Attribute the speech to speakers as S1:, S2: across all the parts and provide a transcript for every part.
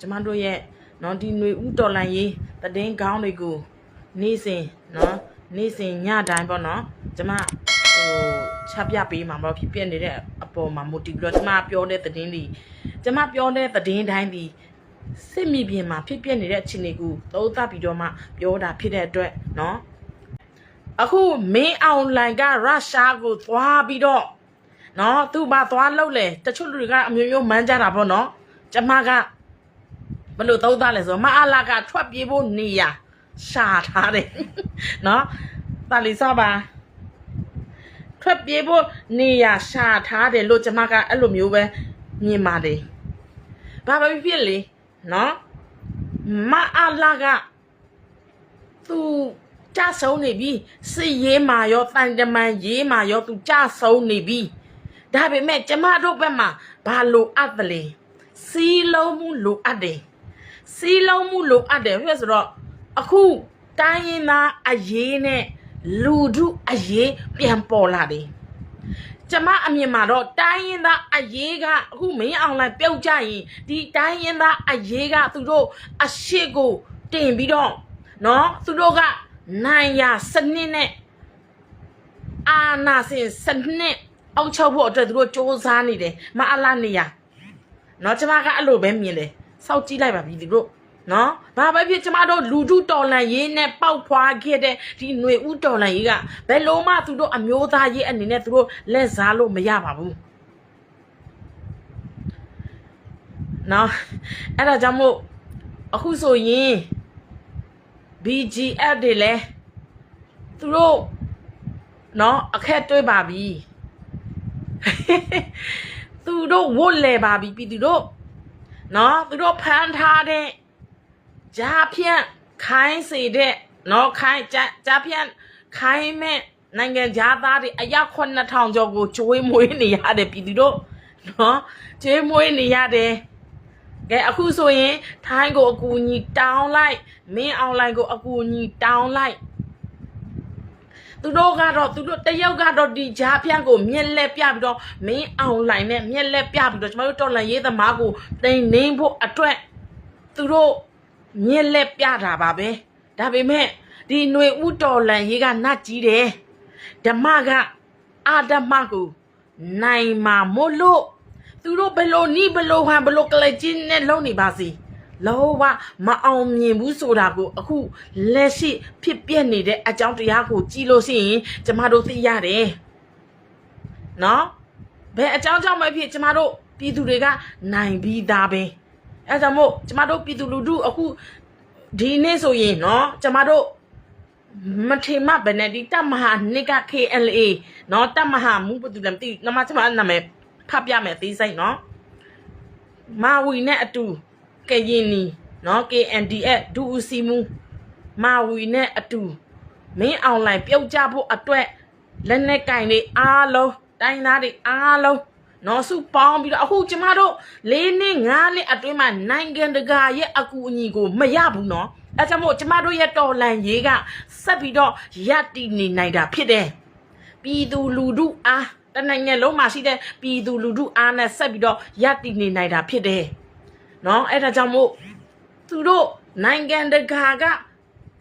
S1: ကျမတို့ရဲ့နော်ဒီຫນွေဥတော်လန်ရေးတည်င်းခေါင်းတွေကိုနေ့စဉ်နော်နေ့စဉ်ညတိုင်းပေါ့နော်ကျမဟိုချပြပေးမှာပေါ့ဖြစ်ပြနေတဲ့အပေါ်မှာ motive ပြီးတော့ကျမပြောတဲ့တည်င်းတွေကျမပြောတဲ့တည်င်းတိုင်းဒီစစ်မြေပြင်မှာဖြစ်ပြနေတဲ့အခြေအနေကိုသုံးသပ်ပြီးတော့မှပြောတာဖြစ်တဲ့အတွက်နော်အခုမင်းအောင်လိုင်ကရုရှားကိုသွားပြီးတော့နော်သူဘာသွားလှုပ်လဲတချို့လူတွေကအမျိုးမျိုးမန်းကြတာပေါ့နော်ကျမက ဘယ်လိုသုံးသားလဲဆိုတော့မအားလာကထွက်ပြေးဖို့နေရရှာထားတယ်နော်တာလီစားပါထွက်ပြေးဖို့နေရရှာထားတယ်လို့ကျမကအဲ့လိုမျိုးပဲမြင်ပါတယ်ဘာပဲဖြစ်ဖြစ်လေနော်မအားလာကသူကြဆုံးနေပြီစစ်ရေးမာရောတန်တမန်ရေးမာရောသူကြဆုံးနေပြီဒါပေမဲ့ကျမတို့ဘက်မှာဘာလိုအပ်တယ်လဲစီးလုံးမှုလိုအပ်တယ် စီးလုံးမှုလိုအပ်တယ်ဖြစ်ဆိုတော့အခုတိုင်းရင်းသားအရေးနဲ့လူထုအရေးပြန်ပေါ်လာတယ်ကျမအမြင်မှာတော့တိုင်းရင်းသားအရေးကအခုမင်းအောင်လိုက်ပြုတ်ကြရင်ဒီတိုင်းရင်းသားအရေးကသူတို့အရှိကိုတင်ပြီးတော့နော်သူတို့ကနိုင်ရစနစ်နဲ့အာနာစင်စနစ်အောက်ချုပ်ဖို့အတွက်သူတို့စ조사နေတယ်မအလားနေရနော်ကျမကအဲ့လိုပဲမြင်တယ် စောက်ကြည့်လိုက်ပါပြီသူတို့နော်ဘာပဲဖြစ်ကျမတို့လူထုတော်လန်ရေးနဲ့ပေါက်ဖွာခဲ့တဲ့ဒီຫນွေဥတော်လန်ရေးကဘယ်လုံးမှသူတို့အမျိုးသားရေးအနေနဲ့သူတို့လက်စားလို့မရပါဘူးနော်အဲ့ဒါကြောင့်မို့အခုဆိုရင် BGF တွေလဲသူတို့နော်အခက်တွေ့ပါပြီသူတို့ဝတ်လဲပါပြီပြည်သူတို့ နော်သူတို့ဖမ်းထားတဲ့ဂျာဖြန့်ခိုင်းစေတဲ့နော်ခိုင်းဂျာဂျာဖြန့်ခိုင်းမဲ့နိုင်ငံသားတွေအယောက်9000ကျော်ကိုကျွေးမွေးနေရတယ်ပြည်သူတို့နော်ကျွေးမွေးနေရတယ်ကဲအခုဆိုရင်ထိုင်းကိုအကူအညီတောင်းလိုက်မင်းအွန်လိုင်းကိုအကူအညီတောင်းလိုက် သူတို့ကတော့သူတို့တယောက်ကတော့ဒီဂျားဖြန့်ကိုမြက်လက်ပြပြီးတော့မင်းအွန်လိုင်းနဲ့မြက်လက်ပြပြီးတော့ကျွန်တော်တို့တော်လန်ရေးသမားကိုတိမ်နှင်းဖို့အတွက်သူတို့မြက်လက်ပြတာပါပဲဒါပေမဲ့ဒီຫນွေဥတော်လန်ရေးကနတ်ကြီးတယ်ဓမ္မကအာဓမ္မကိုနိုင်မှာမို့လို့သူတို့ဘယ်လိုနီးဘယ်လိုဟန်ဘယ်လိုကလေးချင်းနဲ့လုံနေပါစေ လောဘမအောင်မြင်ဘူးဆိုတာကိုအခုလက်ရှိဖြစ်ပြနေတဲ့အကြောင်းတရားကိုကြည့်လို့ရှိရင်ကျမတို့သိရတယ်နော်ဘယ်အကြောင်းကြောင့်မဖြစ်ကျမတို့ပြည်သူတွေကနိုင်ပြီးသားပဲအဲဒါကြောင့်မို့ကျမတို့ပြည်သူလူထုအခုဒီနေ့ဆိုရင်နော်ကျမတို့မထေမဘယ်နဲ့ဒီတမဟာနှစ်က KLA နော်တမဟာမူဘယ်သူလဲမသိဘူးနမကျမနာမည်ဖတ်ပြမယ်သေးစိတ်နော်မာဝီနဲ့အတူ ကရင်နီနော် KNDF ဒူဦးစီမူမာဝီနဲ့အတူမင်းအွန်လိုင်းပြုတ်ကြဖို့အတွက်လက်နဲ့ကင်တွေအားလုံးတိုင်းသားတွေအားလုံးနော်စုပေါင်းပြီးတော့အခုကျမတို့၄နှစ်၅နှစ်အတွင်းမှာနိုင်ငံတကာရဲ့အကူအညီကိုမရဘူးနော်အဲကြောင့်မို့ကျမတို့ရဲ့တော်လန်ရေးကဆက်ပြီးတော့ရပ်တည်နေနိုင်တာဖြစ်တယ်ပြည်သူလူထုအားတနိုင်ငံလုံးမှာရှိတဲ့ပြည်သူလူထုအားနဲ့ဆက်ပြီးတော့ရပ်တည်နေနိုင်တာဖြစ်တယ် နော်အဲဒါကြောင့်မို့သူတို့နိုင်ငံတကာက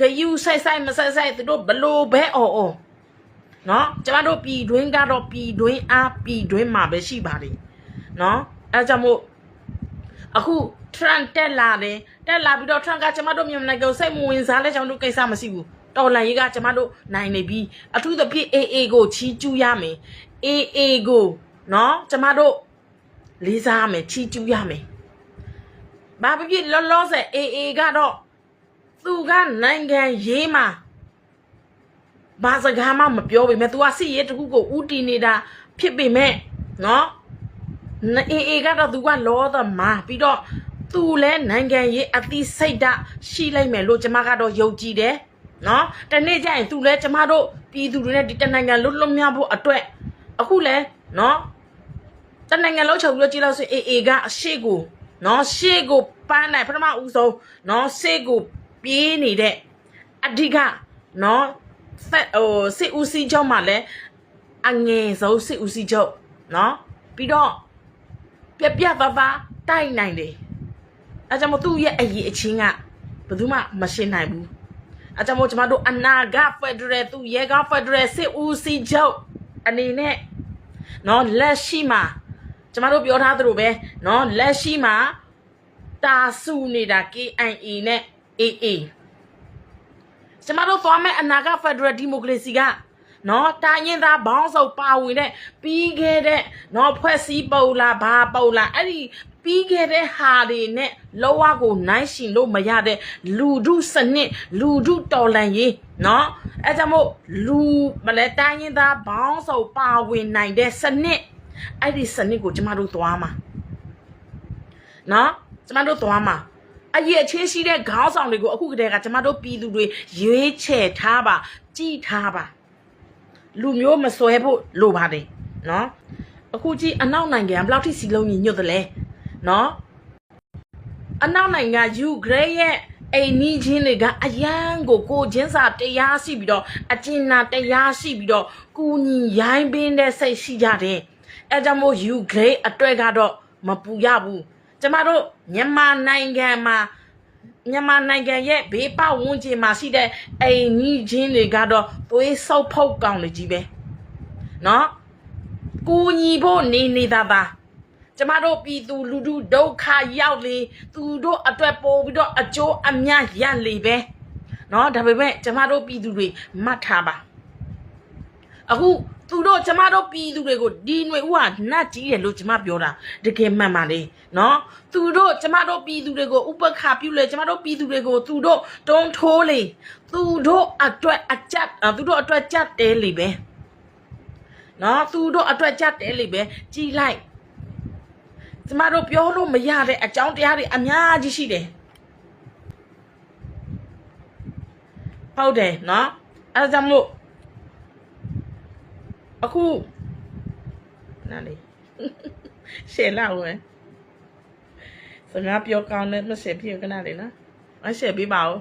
S1: ဂယူဆိုင်ဆိုင်မဆိုင်ဆိုင်သူတို့ဘလို့ပဲအော်အော်နော်ကျမတို့ပြည်တွင်းကတော့ပြည်တွင်းအားပြည်တွင်းမှာပဲရှိပါတယ်နော်အဲဒါကြောင့်မို့အခု Trump တက်လာတယ်တက်လာပြီးတော့ Trump ကကျမတို့မြန်မာနိုင်ငံကိုစိတ်မဝင်စားလဲကျွန်တော်တို့ကိစ္စမရှိဘူးတော်လန်ရေးကကျမတို့နိုင်နေပြီအထူးသဖြင့် AA ကိုချီးကျူးရမယ် AA ကိုနော်ကျမတို့လေးစားရမယ်ချီးကျူးရမယ် ဘာဖြစ်ဖြစ်လောလောဆယ်အေအေကတော့သူကနိုင်ငံရေးမှာဘာစကားမှမပြောပေမဲ့ तू ကစီရဲတခုကိုဥတီနေတာဖြစ်ပေမဲ့နော်အေအေကတော့ तू ကလောသမားပြီးတော့သူလဲနိုင်ငံရေးအသိစိတ်ဓာတ်ရှိလိုက်မယ်လို့ကျမကတော့ယုံကြည်တယ်နော်တနေ့ကျရင်သူလဲကျမတို့ပြည်သူတွေနဲ့ဒီတနိုင်ငံလွတ်လွတ်မြောက်ဖို့အတွက်အခုလဲနော်တနိုင်ငံလုံးချုပ်ပြီးတော့ကြည့်လို့ဆိုအေအေကအရှိကို နော်ရှေ့ကိုပန်းနိုင်ပထမဦးဆုံးနော်ရှေ့ကိုပြေးနေတဲ့အဓိကနော်ဖက်ဟိုစစ်ဦးစီးချုပ်မှလည်းအငယ်ဆုံးစစ်ဦးစီးချုပ်နော်ပြီးတော့ပြပြပါပါတိုက်နိုင်တယ်အဲကြောင့်မသူ့ရဲ့အရေးအချင်းကဘယ်သူမှမရှင်းနိုင်ဘူးအဲကြောင့်မို့ကျမတို့အနာဂတ်ဖက်ဒရယ်သူရဲကောင်းဖက်ဒရယ်စစ်ဦးစီးချုပ်အနေနဲ့နော်လက်ရှိမှာ ကျမတို့ပြောထားသလိုပဲနော်လက်ရှိမှာတာစုနေတာ KIA နဲ့ AA ကျမတို့သွားမဲ့အနာဂတ်ဖက်ဒရယ်ဒီမိုကရေစီကနော်တိုင်းရင်သားဘောင်းစုပ်ပါဝင်တဲ့ပြီးခဲ့တဲ့နော်ဖွဲ့စည်းပုံလားဘာပုံလားအဲ့ဒီပြီးခဲ့တဲ့ဟာတွေနဲ့လောကကိုနိုင်ရှင်လို့မရတဲ့လူဒုစနစ်လူဒုတော်လန်ရေးနော်အဲကြောင့်မို့လူမလဲတိုင်းရင်သားဘောင်းစုပ်ပါဝင်နိုင်တဲ့စနစ် အဲ့ဒီစနစ်ကိုကျမတို့သွားမှာနော်ကျမတို့သွားမှာအရေးအချင်းရှိတဲ့ခေါင်းဆောင်တွေကိုအခုကတည်းကကျမတို့ပြည်သူတွေရွေးချယ်ထားပါကြည်ထားပါလူမျိုးမစွဲဖို့လိုပါတယ်နော်အခုကြည့်အနောက်နိုင်ငံကဘယ်လောက်ထိစီလုံးညီညွတ်သလဲနော်အနောက်နိုင်ငံယူကရိန်းရဲ့အိမ်နီးချင်းတွေကအယံကိုကိုချင်းစာတရားရှိပြီးတော့အကျဉ်းနာတရားရှိပြီးတော့ကူညီရိုင်းပင်းတဲ့စိတ်ရှိကြတယ် အဲကြောင့်မို့ယူကရိန်းအတွက်ကတော့မပူရဘူးကျမတို့မြန်မာနိုင်ငံမှာမြန်မာနိုင်ငံရဲ့ဘေးပတ်ဝန်းကျင်မှာရှိတဲ့အိမ်နီးချင်းတွေကတော့သွေးဆုပ်ဖုတ်ကောင်းလေကြီးပဲနော်ကူညီဖို့နေနေသားသားကျမတို့ပြည်သူလူထုဒုက္ခရောက်လေသူတို့အတွက်ပို့ပြီးတော့အကျိုးအမြတ်ရလေပဲเนาะဒါပေမဲ့ကျမတို့ပြည်သူတွေမှတ်ထားပါအခု သူတို့ကျမတို့ပြည်သူတွေကိုဒီຫນွေဥဟာနတ်ကြီးတယ်လို့ကျမပြောတာတကယ်မှန်ပါလေနော်သူတို့ကျမတို့ပြည်သူတွေကိုဥပက္ခပြုလေကျမတို့ပြည်သူတွေကိုသူတို့တုံးထိုးလေသူတို့အတွက်အကြက်သူတို့အတွက်ကြက်တဲလေပဲနော်သူတို့အတွက်ကြက်တဲလေပဲကြည်လိုက်ကျမတို့ပြောလို့မရတဲ့အကြောင်းတရားတွေအများကြီးရှိတယ်ဟုတ်တယ်နော်အဲဒါကြောင့်မို့ အခုနားလေရှယ်လာဝင်စကားပြောကောင်းတဲ့မရှယ်ပြကနာလေနော်အရှယ်ပြပါဦး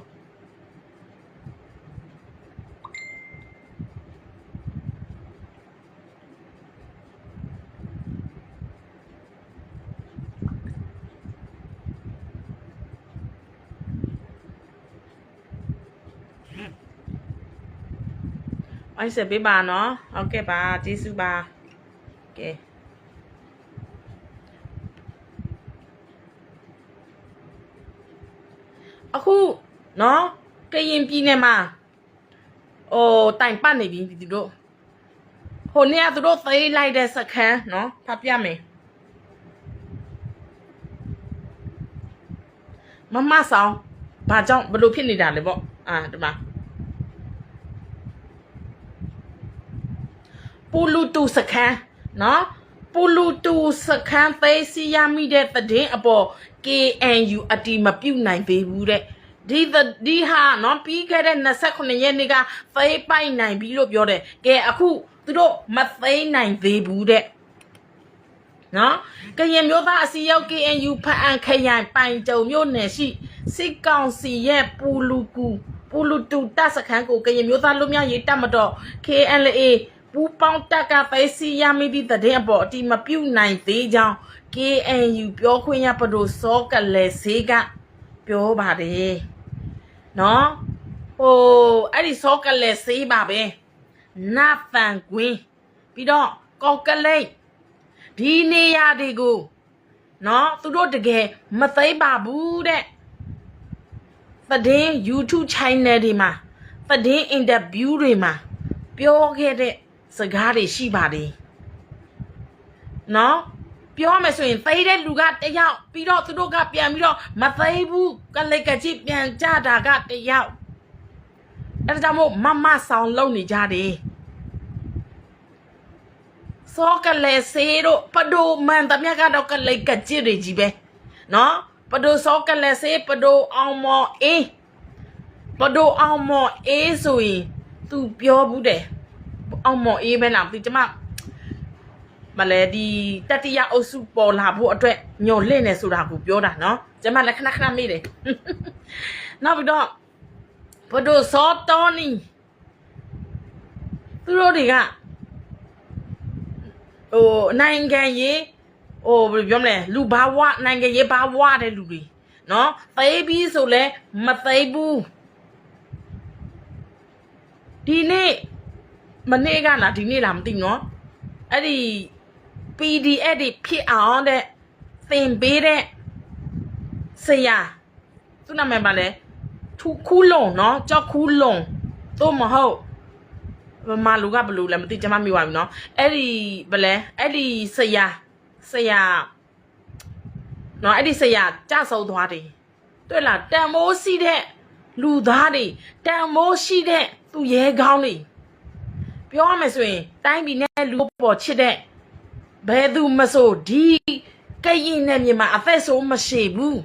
S1: အိုက်ဆက်ပေးပါနော်ဟုတ်ကဲ့ပါကျေးဇူးပါကဲအခုနော်ကရင်ပြည်နယ်မှာဟိုတိုင်ပတ်နေပြီဒီတို့ဟိုနေ့ကသူတို့သေးလိုက်တဲ့စခန်းနော်ဖတ်ပြမယ်မမဆောင်ဘာကြောင့်ဘလို့ဖြစ်နေတာလဲပေါ့အာဒီမှာ ပူလူတူစခန်းနော်ပူလူတူစခန်းသိစီရမိတဲ့တည်င်းအပေါ် KNU အတီမပြုတ်နိုင်သေးဘူးတဲ့ဒီသဒီဟာနော်ပြီးခဲ့တဲ့29ရက်နေ့ကသိပိုက်နိုင်ပြီလို့ပြောတယ်ကဲအခုသူတို့မသိနိုင်သေးဘူးတဲ့နော်ကရင်မျိုးသားအစည်းအရုံး KNU ဖအံခရိုင်ပိုင်ကြုံမြို့နယ်ရှိစစ်ကောင်စီရဲ့ပူလူကူပူလူတူတပ်စခန်းကိုကရင်မျိုးသားလူမျိုးရေးတပ်မတော် KNLA ပူပေါင်းတက်ကပဲစီရမိသည့်တဲ့အပေါ်အတိမပြုတ်နိုင်သေးကြောင်း KNU ပြောခွင့်ရပဒိုစောကလည်းဈေးကပြောပါတယ်နော်ဟိုအဲ့ဒီစောကလည်းဈေးပါပဲနတ်ဖန်ကွင်းပြီးတော့ကောက်ကလိတ်ဒီနေရာတွေကိုနော်သူတို့တကယ်မသိပါဘူးတဲ့သတင်း YouTube channel တွေမှာသတင်း interview တွေမှာပြောခဲ့တဲ့ စကားတွေရှိပါတယ်နော်ပြောမယ်ဆိုရင်သိတဲ့လူကတယောက်ပြီးတော့သူတို့ကပြန်ပြီးတော့မသိဘူးကလိတ်ကကြီးပြန်ကြတာကတယောက်အဲဒါကြောင့်မို့မမဆောင်လုံနေကြတယ်စောကလေးစေတို့ပဒိုမန်တမြကတော့ကလိတ်ကကြီးတွေကြီးပဲနော်ပဒိုစောကလေးစေပဒိုအောင်မော်အေးပဒိုအောင်မော်အေးဆိုရင် तू ပြောဘူးတယ် အောင်မော်အေးပဲလားဒီကျမမလဲဒီတတိယအုပ်စုပေါ်လာဖို့အတွက်ညှော်လင့်နေဆိုတာကိုပြောတာနော်ကျမလည်းခဏခဏမေးတယ်နောက်ပြီးတော့ဘဒိုစောတော်နီသူတို့တွေကဟိုနိုင်ငံရေးဟိုဘယ်လိုပြောမလဲလူဘာဝနိုင်ငံရေးဘာဝတဲ့လူတွေနော်သိပြီးဆိုလဲမသိဘူးဒီနေ့ မနေ့ကလားဒီနေ့လားမသိဘူးနော်အဲ့ဒီ PDF တွေဖြစ်အောင်တဲ့သင်ပေးတဲ့ဆရာသူနာမည်ပါလဲထူခူးလုံးနော်ကြောက်ခူးလုံးသို့မဟုတ်ဗမာလူကဘယ်လူလဲမသိကျွန်မမိပါဘူးနော်အဲ့ဒီဘယ်လဲအဲ့ဒီဆရာဆရာနော်အဲ့ဒီဆရာကြဆုံသွားတယ်တွေ့လားတန်မိုးရှိတဲ့လူသားတွေတန်မိုးရှိတဲ့သူရဲကောင်းတွေ ပြောရမယ်ဆိုရင်တိုင်းပြည်နဲ့လူပေါ်ချစ်တဲ့ဘယ်သူမဆိုဒီကရင်နဲ့မြန်မာအသက်ဆိုမရှိဘူး